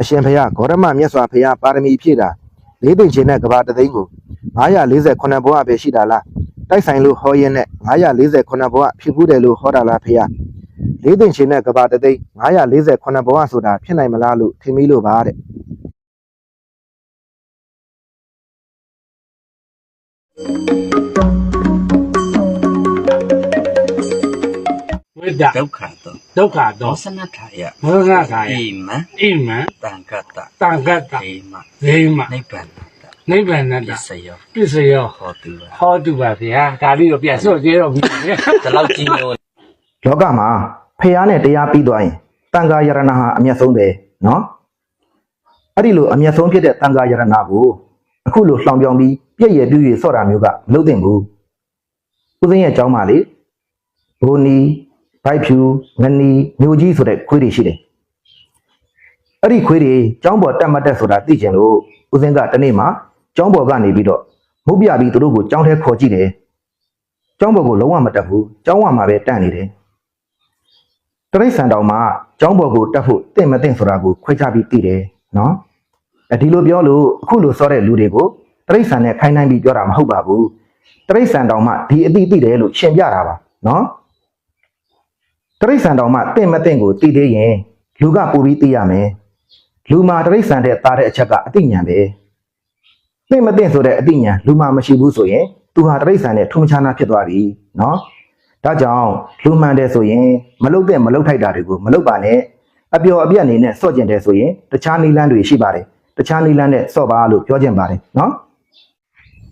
အရှင်ဖျားဂေါရမမြတ်စွာဘုရားပါရမီဖြည့်တာလေးသိင်ချင်းနဲ့ကဘာတသိန်းကို948ဘဝပဲရှိတာလားတိုက်ဆိုင်လို့ဟောရင်နဲ့948ဘဝဖြစ်ဘူးတယ်လို့ဟောတာလားဖျားလေးသိင်ချင်းနဲ့ကဘာတသိန်း948ဘဝဆိုတာဖြစ်နိုင်မလားလို့ထင်မိလို့ပါတဲ့ ဝိဒ္ဒဒုက္ခတောဒုက္ခဒေါတော့သနထာယမောဟခာယအိမံအိမံတံကတ္တတံကတ္တအိမဇေမနိဗ္ဗာန်တနိဗ္ဗာန်တပစ္စယောပစ္စယောဟောတုပါဟောတုပါဗျာဒါလေးတော့ပြန်ဆော့ကျေတော့ပြီဒီလောက်ကြီးမျိုးလောကမှာဖះနဲ့တရားပြီးသွားရင်တန်ခါယရဏဟာအမျက်ဆုံးပဲနော်အဲ့ဒီလိုအမျက်ဆုံးဖြစ်တဲ့တန်ခါယရဏကိုအခုလိုလှောင်ပြောင်ပြီးပြည့်ရပြည့်ရဆော့တာမျိုးကမလုပ်သင့်ဘူးဦးသိန်းရဲ့အကြောင်းပါလေဘိုနီ ဘိုက်ဖြူငနီမျိုးကြီးဆိုတဲ့ခွေးတွေရှိတယ်အဲ့ဒီခွေးတွေကျောင်းပေါ်တက်မတက်ဆိုတာသိကျင်လို့ဦးစင်းကတနေ့မှကျောင်းပေါ်ကနေပြီးတော့မုတ်ပြပြီးသူတို့ကိုကျောင်းထဲခေါ်ကြည့်တယ်ကျောင်းပေါ်ကိုလုံးဝမတက်ဘူးကျောင်းဝမှာပဲတန့်နေတယ်တရိတ်ဆန်တောင်မှာကျောင်းပေါ်ကိုတက်ဖို့တင့်မတင့်ဆိုတာကိုခွဲခြားပြီးသိတယ်နော်အဲဒီလိုပြောလို့အခုလိုစောတဲ့လူတွေကိုတရိတ်ဆန်နဲ့ခိုင်းနိုင်ပြီးပြောတာမဟုတ်ပါဘူးတရိတ်ဆန်တောင်မှဒီအသည့်သိတယ်လို့ရှင်းပြတာပါနော် တရိษံတော်မှာတင့်မတင့်ကိုသိသေးရင်လူကပူပြီးသိရမယ်လူမှာတရိษံတဲ့သားတဲ့အချက်ကအသိဉာဏ်ပဲတင့်မတင့်ဆိုတဲ့အသိဉာဏ်လူမှာမရှိဘူးဆိုရင်သူဟာတရိษံနဲ့ထုံးချနာဖြစ်သွားပြီနော် ဒါကြောင့်လူမှန်တယ်ဆိုရင်မလုတ်တဲ့မလုတ်ထိုက်တာတွေကိုမလုတ်ပါနဲ့အပျော်အပြက်အနေနဲ့စော့ကျင်တယ်ဆိုရင်တခြားနီလန်းတွေရှိပါတယ်တခြားနီလန်းနဲ့စော့ပါလို့ပြောကျင်ပါတယ်နော်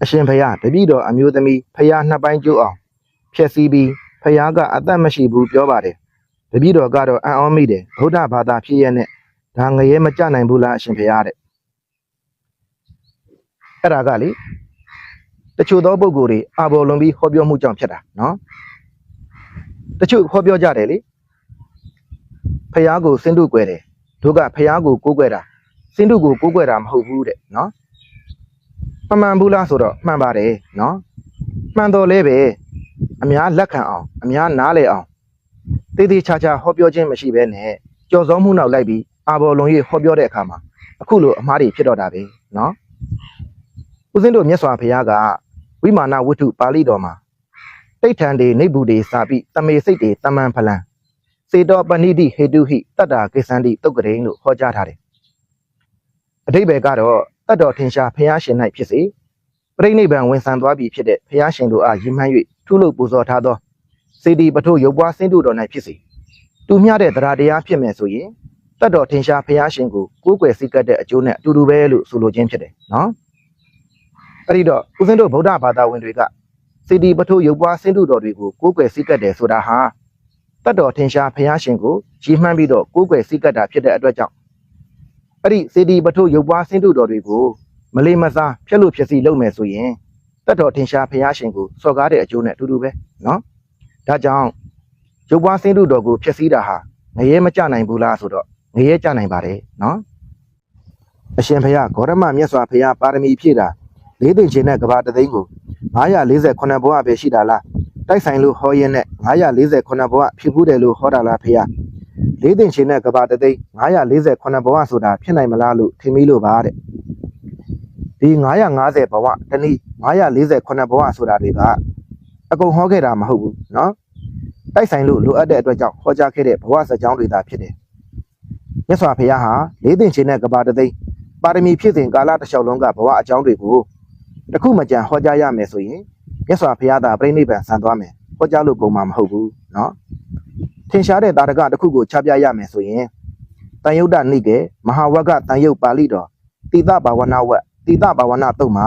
အရှင်ဖယားတပည့်တော်အမျိုးသမီးဖယားနှစ်ပိုင်းကျိုးအောင်ဖြည့်ဆည်းပြီးဖယားကအသက်မရှိဘူးပြောပါတယ် တပည့်တော်ကတော့အံ့ဩမိတယ်ဗုဒ္ဓဘာသာဖြစ်ရဲ့နဲ့ဒါငရဲမကြနိုင်ဘူးလားအရှင်ဖယားတဲ့အဲ့ဒါကလေတချို့သောပုဂ္ဂိုလ်တွေအာဘော်လွန်ပြီးဟောပြောမှုကြောင့်ဖြစ်တာနော်တချို့ဟောပြောကြတယ်လေဖះကိုစင်တုကွယ်တယ်တို့ကဖះကိုကိုးကွယ်တာစင်တုကိုကိုးကွယ်တာမဟုတ်ဘူးတဲ့နော်မမှန်ဘူးလားဆိုတော့မှန်ပါတယ်နော်မှန်တော်လဲပဲအများလက်ခံအောင်အများနားလည်အောင် တေးသေးချာချာဟောပြောခြင်းမရှိဘဲနဲ့ကြော်စောမှုနောက်လိုက်ပြီးအာဘော်လုံကြီးဟောပြောတဲ့အခါမှာအခုလိုအမှားတွေဖြစ်တော့တာပဲနော်ဦးစင်းတို့မြတ်စွာဘုရားကဝိမာနဝတ္ထုပါဠိတော်မှာတိဋ္ဌံတွေနေဘူးတွေစာပြီးတမေစိတ်တွေတမန်ဖလံစေတောပဏိတိဟေတုဟိတတ္တာကိသန္တိတုတ်ကရိန်လို့ဟောကြားထားတယ်အတိဘယ်ကတော့တတ်တော်ထင်ရှားဖះရှင်၌ဖြစ်စေပြိဋိနိဗ္ဗာန်ဝင်ဆံသွားပြီဖြစ်တဲ့ဖះရှင်တို့အားရည်မှန်း၍ထုလို့ပူဇော်ထားသော စေတီပထိုးရုပ်ပွားစင်းတို့တော်၌ဖြစ်စေတူမျှတဲ့တရားတရားဖြစ်မယ်ဆိုရင်တတ်တော်ထင်ရှားဖះရှင်ကိုကိုးကွယ်စိတ်ကပ်တဲ့အကျိုးနဲ့အတူတူပဲလို့ဆိုလိုခြင်းဖြစ်တယ်နော်အဲ့ဒီတော့ဦးဇင်းတို့ဗုဒ္ဓဘာသာဝင်တွေကစီတီပထိုးရုပ်ပွားစင်းတုတော်တွေကိုကိုးကွယ်စိတ်ကပ်တယ်ဆိုတာဟာတတ်တော်ထင်ရှားဖះရှင်ကိုရည်မှန်းပြီးတော့ကိုးကွယ်စိတ်ကပ်တာဖြစ်တဲ့အတွက်ကြောင့်အဲ့ဒီစီတီပထိုးရုပ်ပွားစင်းတုတော်တွေကိုမလေးမစားဖျက်လို့ဖြစ်စီလုပ်မယ်ဆိုရင်တတ်တော်ထင်ရှားဖះရှင်ကိုစော်ကားတဲ့အကျိုးနဲ့အတူတူပဲနော် ဒါကြောင့်ရုပ်ပွားစင်းတုတော်ကိုဖျက်ဆီးတာဟာငရဲမကြနိုင်ဘူးလားဆိုတော့ငရဲကြနိုင်ပါတယ်နော်အရှင်ဖះဂေါရမမြတ်စွာဘုရားပါရမီဖြည့်တာလေးသိင်ချင်းနဲ့ကဘာတသိန်းကို948ဘဝပဲရှိတာလားတိုက်ဆိုင်လို့ဟောရင်နဲ့948ဘဝဖြစ်ဘူးတယ်လို့ဟောတာလားဖေဟာလေးသိင်ချင်းနဲ့ကဘာတသိန်း948ဘဝဆိုတာဖြစ်နိုင်မလားလို့ထင်မိလို့ပါတဲ့ဒီ950ဘဝတနည်း948ဘဝဆိုတာတွေက အကုန်ဟောခဲ့တာမဟုတ်ဘူးနော်တိုက်ဆိုင်လို့လိုအပ်တဲ့အတွက်ကြောင့်ဟောကြားခဲ့တဲ့ဘဝစကြောင်းတွေသာဖြစ်တယ်မြတ်စွာဘုရားဟာလေးသိင်ချင်းတဲ့ကဘာတသိမ့်ပါရမီဖြည့်စဉ်ကာလတစ်လျှောက်လုံးကဘဝအကြောင်းတွေကိုတခုမှကြံဟောကြားရမယ်ဆိုရင်မြတ်စွာဘုရားသာပြိဋိဘံဆန်သွားမယ်ဟောကြားလို့ကုန်မှာမဟုတ်ဘူးနော်ထင်ရှားတဲ့တာရကတစ်ခုကိုချပြရမယ်ဆိုရင်တန်ယုတ်တနိကေမဟာဝကတန်ယုတ်ပါဠိတော်တိတဘာဝနာဝတ်တိတဘာဝနာတုတ်မှာ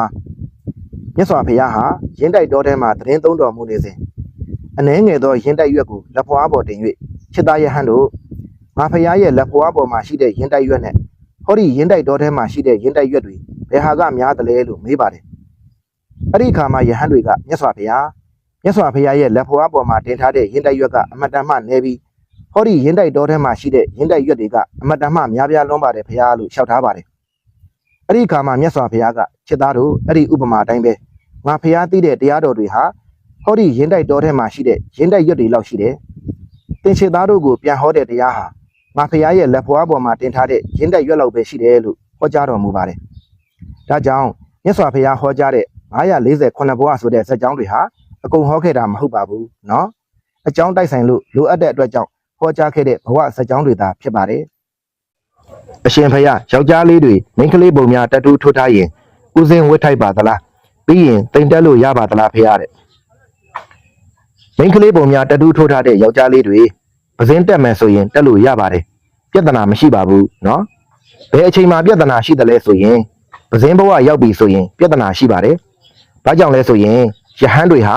မြတ်စွာဘုရားဟာရင်းတိုက်တော်ထဲမှာသတင်းသုံးတော်မူနေစဉ်အနှဲငယ်သောရင်းတိုက်ရွက်ကိုလက်ဖွားပေါ်တင်၍ခြေသားရဟန်းတို့ငါဖရားရဲ့လက်ဖွားပေါ်မှာရှိတဲ့ရင်းတိုက်ရွက်နဲ့ဟောဒီရင်းတိုက်တော်ထဲမှာရှိတဲ့ရင်းတိုက်ရွက်တွေဘယ်ဟာကများတယ်လဲလို့မေးပါတယ်အဲ့ဒီအခါမှာယဟန်တွေကမြတ်စွာဘုရားမြတ်စွာဘုရားရဲ့လက်ဖွားပေါ်မှာတင်ထားတဲ့ရင်တိုက်ရွက်ကအမတန်မှနေပြီးဟောဒီရင်တိုက်တော်ထဲမှာရှိတဲ့ရင်တိုက်ရွက်တွေကအမတန်မှများပြားလွန်းပါတယ်ဘုရားလို့လျှောက်ထားပါတယ် အဲ့ဒီအခါမှာမြတ်စွာဘုရားကချက်သားတို့အဲ့ဒီဥပမာအတိုင်းပဲငါဘုရားသိတဲ့တရားတော်တွေဟာဟောဒီရင်တိုက်တော်ထဲမှာရှိတဲ့ရင်တိုက်ရွက်တွေလောက်ရှိတယ်သင်္ချေသားတို့ကိုပြန်ဟောတဲ့တရားဟာ ငါဖရားရဲ့လက်ဖွားပေါ်မှာတင်ထားတဲ့ရင်းတက်ရွက်လောက်ပဲရှိတယ်လို့ဟောကြားတော်မူပါတယ်ဒါကြောင့်မြတ်စွာဘုရားဟောကြားတဲ့948ဘဝဆိုတဲ့ဇာတ်ကြောင်းတွေဟာအကုန်ဟောခဲ့တာမဟုတ်ပါဘူးเนาะအကြောင်းတိုက်ဆိုင်လို့လိုအပ်တဲ့အတွက်ကြောင့်ဟောကြားခဲ့တဲ့ဘဝဇာတ်ကြောင်းတွေသာဖြစ်ပါတယ် အရှင်ဖယားယောက်ျားလေးတွေမိန်းကလေးပုံများတတ်တူးထိုးထားရင်ဦးစင်းဝတ်ထိုက်ပါသလားပြီးရင်တင်တက်လို့ရပါသလားဖယားတဲ့မိန်းကလေးပုံများတတ်တူးထိုးထားတဲ့ယောက်ျားလေးတွေပစင်းတက်မယ်ဆိုရင်တက်လို့ရပါတယ်ပြဿနာမရှိပါဘူးနော်ဘယ်အချိန်မှာပြဿနာရှိတယ်လဲဆိုရင်ပစင်းဘဝရောက်ပြီဆိုရင်ပြဿနာရှိပါတယ်ဘာကြောင့်လဲဆိုရင်ယဟန်တွေဟာ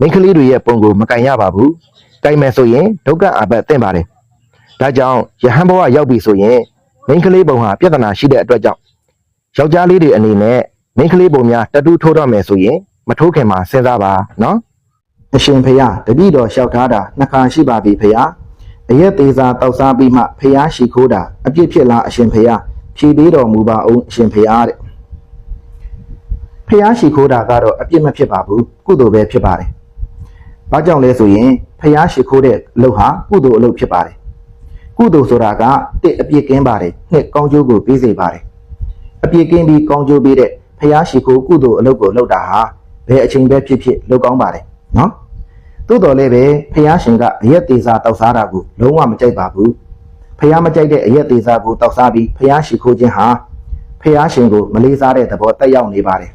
မိန်းကလေးတွေရဲ့ပုံကိုမကင်ရပါဘူး။ကြိုင်မယ်ဆိုရင်ဒုက္ခအပတ်သင့်ပါတယ်။ဒါကြောင့်ယဟန်ဘဝရောက်ပြီဆိုရင် မိန်းကလေးပုံဟာပြဿနာရှိတဲ့အတွက်ကြောင့်ယောက်ျားလေးတွေအနေနဲ့မိန်းကလေးပုံများတတူးထိုးတော့မယ်ဆိုရင်မထိုးခင်မှာစဉ်းစားပါနော်အရှင်ဖေယတတိတော်လျှောက်ထားတာနှစ်ခါရှိပါပြီဖေယအရက်သေးစာတောက်စားပြီးမှဖေယရှိခိုးတာအပြစ်ဖြစ်လားအရှင်ဖေယဖြေသေးတော်မူပါအောင်အရှင်ဖေယတဲ့ဖေယရှိခိုးတာကတော့အပြစ်မဖြစ်ပါဘူးကုသိုလ်ပဲဖြစ်ပါတယ်ဘာကြောင့်လဲဆိုရင်ဖေယရှိခိုးတဲ့အလုပ်ဟာကုသိုလ်အလုပ်ဖြစ်ပါတယ် ကုသိုလ်ဆိုတာကတစ်အပြစ်ကင်းပါတယ်နှစ်ကောင်းကျိုးကိုပေးစေပါတယ်အပြစ်ကင်းပြီးကောင်းကျိုးပေးတဲ့ဖယားရှိခိုးကုသိုလ်အလုပ်ကိုလုပ်တာဟာဘယ်အချိန်ပဲဖြစ်ဖြစ်လုပ်ကောင်းပါတယ်နော်သို့တော်လည်းပဲဖယားရှင်ကအရက်သေးစားတောက်စားတာကိုလုံးဝမကြိုက်ပါဘူးဖယားမကြိုက်တဲ့အရက်သေးစားကိုတောက်စားပြီးဖယားရှိခိုးခြင်းဟာဖယားရှင်ကိုမလေးစားတဲ့သဘောတက်ရောက်နေပါတယ်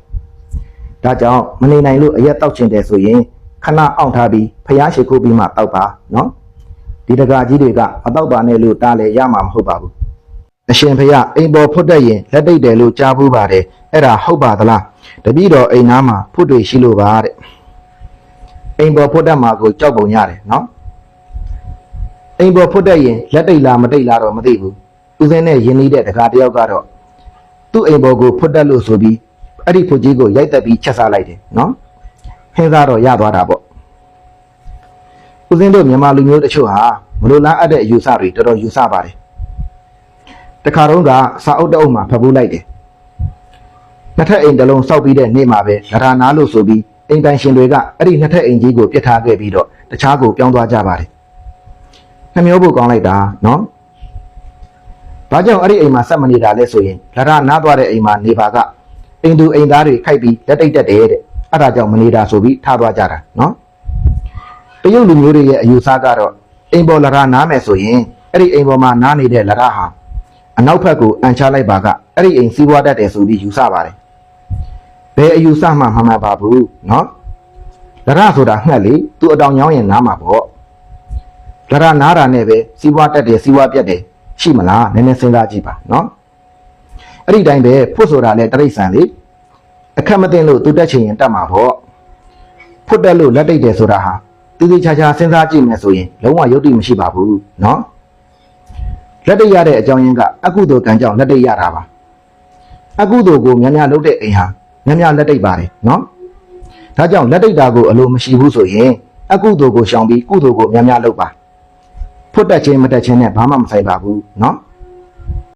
ဒါကြောင့်မနေနိုင်လို့အရက်တောက်ချင်တယ်ဆိုရင်ခဏအောင်ထားပြီးဖယားရှိခိုးပြီးမှတောက်ပါနော် ဒီတကာကြီးတွေကမတောက်ပါနဲ့လို့တားလေရမှာမဟုတ်ပါဘူးအရှင်ဖရအိမ်ပေါ်ဖွတ်တက်ရင်လက်တိတ်တယ်လို့ကြားဘူးပါတယ်အဲ့ဒါဟုတ်ပါသလားတပည့်တော်အိမ်သားမှာဖွတ်တွေရှိလို့ပါတဲ့အိမ်ပေါ်ဖွတ်တက်မှာကိုကြောက်ပုံရတယ်နော်အိမ်ပေါ်ဖွတ်တက်ရင်လက်တိတ်လားမတိတ်လားတော့မသိဘူးဦးစင်းနဲ့ယင်းနေတဲ့တခါတယောက်ကတော့သူ့အိမ်ပေါ်ကိုဖွတ်တက်လို့ဆိုပြီးအဲ့ဒီဖွတ်ကြီးကိုရိုက်တက်ပြီးချက်စားလိုက်တယ်နော်ဟင်းသားတော့ရသွားတာပေါ့ ဦးစင်းတို့မြန်မာလူမျိုးတချို့ဟာမလိုလားအပ်တဲ့အယူဆတွေတော်တော်ယူဆပါတယ်တခါတော့ကစာအုပ်တအုပ်မှာဖတ်ဖို့လိုက်တယ်နှစ်ထပ်အိမ်တစ်လုံးစောက်ပြီးတဲ့နေ့မှာပဲလထာနာလို့ဆိုပြီးအိမ်ပိုင်ရှင်တွေကအဲ့ဒီနှစ်ထပ်အိမ်ကြီးကိုပြစ်ထားခဲ့ပြီးတော့တခြားကိုပြောင်းသွားကြပါတယ်နှမျိုးဖို့ကောင်းလိုက်တာနော်ဘာကြောင့်အဲ့ဒီအိမ်မှာဆက်မနေတာလဲဆိုရင်လထာနာသွားတဲ့အိမ်မှာနေပါကအိမ်သူအိမ်သားတွေခိုက်ပြီးလက်တိတ်တက်တယ်တဲ့အဲ့ဒါကြောင့်မနေတာဆိုပြီးထားသွားကြတာနော် တရုတ်လူမျိုးတွေရဲ့အယူဆကတော့အိမ်ပေါ်လထာနားမယ်ဆိုရင်အဲ့ဒီအိမ်ပေါ်မှာနားနေတဲ့လထာဟာ အနောက်ဘက်ကိုအန်ချလိုက်ပါကအဲ့ဒီအိမ်စီးပွားတတ်တယ်ဆိုပြီးယူဆပါတယ်ဘယ်အယူဆမှမမှန်ပါဘူးเนาะလရဆိုတာငှက်လေသူအတောင်ညောင်းရင်နားမှာပေါ့လရနားတာနဲ့ပဲစီးပွားတတ်တယ်စီးပွားပြတ်တယ်ရှိမလားနည်းနည်းစဉ်းစားကြည့်ပါเนาะအဲ့ဒီတိုင်းပဲဖွတ်ဆိုတာလဲတရိษံလေအခက်မသိလို့သူတက်ချင်ရင်တက်မှာပေါ့ဖွတ်တက်လို့လက်တိတ်တယ်ဆိုတာဟာ တိတိကျကျစဉ်းစားကြည့်မယ်ဆိုရင်လုံးဝယုတ်တိမရှိပါဘူးเนาะ လက်တိတ်ရတဲ့အကြောင်းရင်းကအကုသိုလ်ကံကြောင့်လက်တိတ်ရတာပါအကုသိုလ်ကိုများများလုပ်တဲ့အိမ်ဟာများများလက်တိတ်ပါတယ်နော်ဒါကြောင့်လက်တိတ်တာကိုအလိုမရှိဘူးဆိုရင်အကုသိုလ်ကိုရှောင်ပြီးကုသိုလ်ကိုများများလုပ်ပါဖွတ်တက်ခြင်းမတက်ခြင်းနဲ့ဘာမှမဆိုင်ပါဘူးနော်